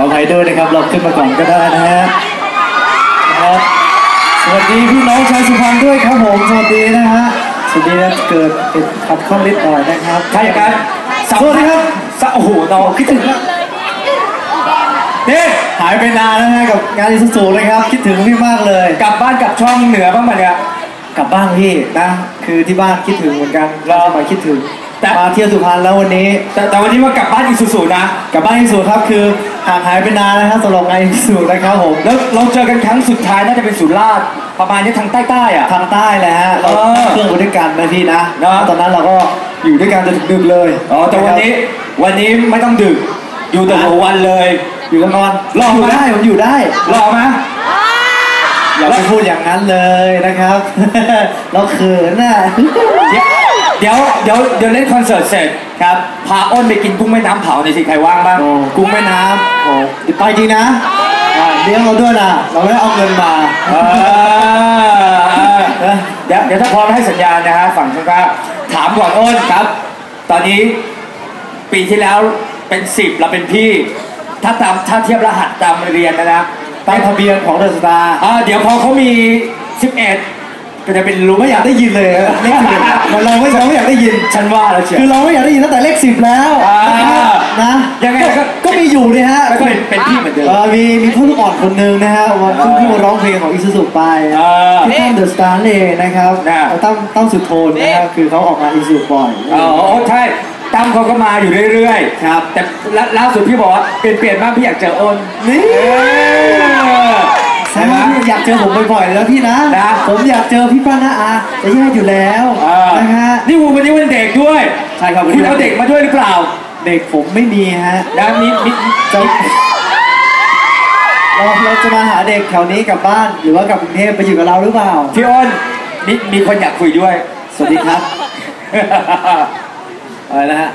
ออภัยด้วยนะครับเราขึ้นมาก่อนก็ได้นะฮะนะครับสวัสดีพี่น้องชาวสุพรรณด้วยครับผมสวัสดีนะฮะสวัสดีนะเกิดติดขัดข้องนิดหน่อยนะครับใช่ครับสวัสดีครับสโอ้โหน้องคิดถึงมากนี่หายไปนานแล้วนะกับงานอิสุสูนะครับคิดถึงพี่มากเลย กลับบ้านกลับช่องเหนือบ้างปะเนี่ยกลับบ้านพี่นะ คือที่บ้านคิดถึงเหมือนกันรอสมัยคิดถึงแต่มาเที่ยวสุพรรณแล้ววันนี้ แต่แต่วันนี้ว่ากลับบ้านอีกสุๆนะ กลับบ้านอิสุครับคือ ห่างหายไปนานนะครับสำหรับงานอิสุนะครับผมแล้วเราเจอกันครั้งสุดท้ายน่าจะเป็นสุราษฎร์ประมาณนี้ทางใต้ๆอะ ทางใต้แหละฮะเราเออเครื่องไปด้วยกันนะพี่นะเนอะตอนนั้นเราก็อยู่ด้วยกันจนถึงดึกเลยอ๋อแต่วันนี้วันนี้ไม่ต้องดึก อยู่แต่หัววันเลย อยู่กันนอนรออยู่ไหมได้ผมอยู่ได้รอไหม อย่าไปพูดอย่างนั้นเลยนะครับ เราเขินน่ะ เดี๋ยว เดี๋ยวเดี๋ยวเล่นคอนเสิร์ตเสร็จครับพาอ้นไปกินกุ้งแม่น้ำเผาในอยสิใครว่างบ้างโอ้กุ้งแม่น้ำโอ้ไปจริงนะอ่าเลี้ยงเราด้วยนะเราไม่ได้เอาเงินมาเออเออเดี๋ยวเดี๋ยวถ้าพร้อมให้สัญญาณนะฮะฝั่งข้างๆถามก่อนอ้นครับ ตอนนี้ปีที่แล้วเป็นสิบเราเป็นพี่ ถ้าตามถ้าเทียบรหัสตามเรียนนะนะตามทะเบียนของเดอะสตาร์ อ่าเดี๋ยวพอเขามี 11 ก็จะเป็นรู้ไม่อยากได้ยินเลยเลขสิบเราไม่เราไม่อยากได้ยิน ฉันว่าแล้วเชียว คือเราไม่อยากได้ยินตั้งแต่เลขสิบแล้วอ่านะยังไงก็ ก็มีอยู่เนี่ยฮะแล้วก็เป็นเป็นพี่เหมือนเดิม เอ่อมีมีผู้ลูกอ่อนคนหนึ่งนะฮะวันเพิ่งเพิ่งมาร้องเพลงของอิสุสุไปเออที่ตั้มเดอะสตาร์เองนะครับน่ะ ตั้มตั้มสุดโทนนะครับคือเขาออกมาอิสุบ่อย อ๋อใช่ตั้มเขาก็มาอยู่เรื่อยๆครับ แต่ล่าล่าสุดพี่บอกว่าเปลี่ยนเปลี่ยนบ้างพี่อยากเจออ้นนี่เออ ใช่ใช่ไหไหมมอยากเจอผมบ่อยๆแล้วพี่นะนะ ผมอยากเจอพี่ป้าน้าอาจะแย่อยู่แล้วเออนะฮะนี่วันนี้วันเด็กด้วยใช่ครับวันนี้คุณเอาเด็กมาด้วยหรือเปล่าเด็กผมไม่มีฮะนะมีมีจะเราเราจะมาหาเด็กแถวนี้กลับบ้าน หรือว่ากลับกรุงเทพไปอยู่กับเราหรือเปล่า พี่อ้นมีมีคนอยากคุยด้วย สวัสดีครับ อะไรนะฮะ